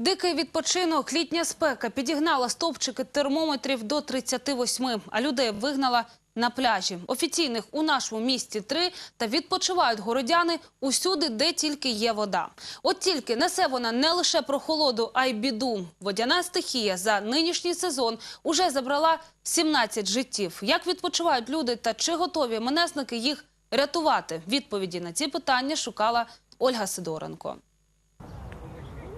Дикий відпочинок, літня спека підігнала стовпчики термометрів до 38, а людей вигнала на пляжі. Офіційних у нашому місті три, та відпочивають городяни усюди, де тільки є вода. От тільки несе вона не лише про холоду, а й біду. Водяна стихія за нинішній сезон уже забрала 17 життів. Як відпочивають люди та чи готові менесники їх рятувати? Відповіді на ці питання шукала Ольга Сидоренко.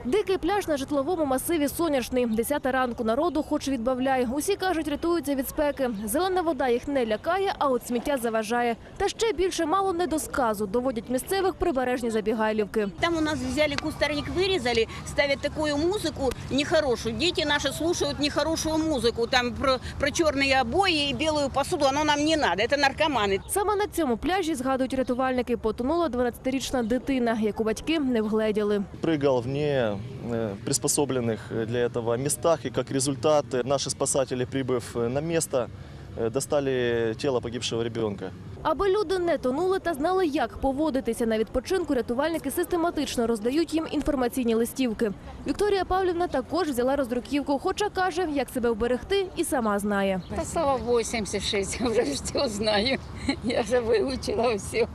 Дикий пляж на житловому масиві сонячний. Десята ранку народу хоч відбавляй. Усі кажуть, рятуються від спеки. Зелена вода їх не лякає, а от сміття заважає. Та ще більше мало не до сказу доводять місцевих прибережні забігайлівки. Там у нас взяли кустарник, вырезали, ставят такую музыку нехорошую. Дети наши слушают нехорошую музыку. Там про, про черные обои и белую посуду. Оно нам не надо. Это наркоманы. Саме на цьому пляжі, згадують рятувальники, потонула 12-річна дитина, яку батьки не вгледіли. прыгал в не э, приспособленных для этого местах, и как результат э, наши спасатели, прибыв э, на место, э, достали тело погибшего ребенка. Аби люди не тонули та знали, як поводитися на відпочинку, рятувальники систематично роздають їм інформаційні листівки. Вікторія Павлівна також взяла роздруківку, хоча каже, як себе вберегти, і сама знає. Та слава 86, я вже все знаю. Я вже вивчила все.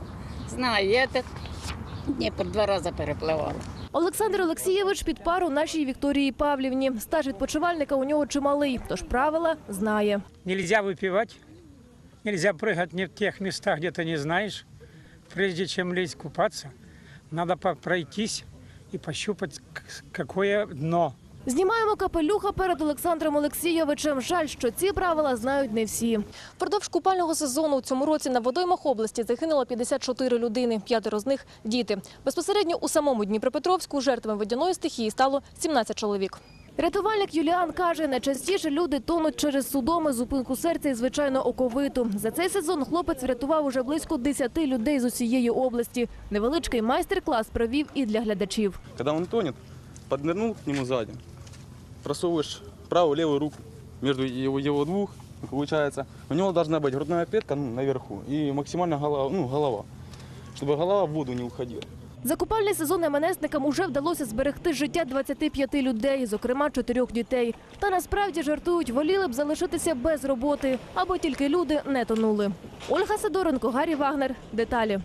Знаю, я так Дніпр два рази перепливала. Олександр Олексійович під пару нашій Вікторії Павлівні. Стаж відпочивальника у нього чималий, тож правила знає. Нельзя выпивать, нельзя прыгать не в тех местах, где ты не знаешь. Прежде чем лезть купаться, надо по- пройтись и пощупать, к- какое дно. Знімаємо капелюха перед Олександром Олексійовичем. Жаль, що ці правила знають не всі. Впродовж купального сезону у цьому році на водоймах області загинуло 54 людини, п'ятеро з них – діти. Безпосередньо у самому Дніпропетровську жертвами водяної стихії стало 17 чоловік. Рятувальник Юліан каже, найчастіше люди тонуть через судоми, зупинку серця і, звичайно, оковиту. За цей сезон хлопець врятував уже близько 10 людей з усієї області. Невеличкий майстер-клас провів і для глядачів. Когда он тонет, поднырнул к нему сзади, просовываешь правую левую руку между его, его двух, и получается, у него должна быть грудная клетка ну, наверху и максимально голова, ну, голова, чтобы голова в воду не уходила. За купальний сезон МНСникам уже вдалося зберегти життя 25 людей, зокрема чотирьох дітей. Та насправді жартують, воліли б залишитися без роботи, аби тільки люди не тонули. Ольга Сидоренко, Гаррі Вагнер. Деталі.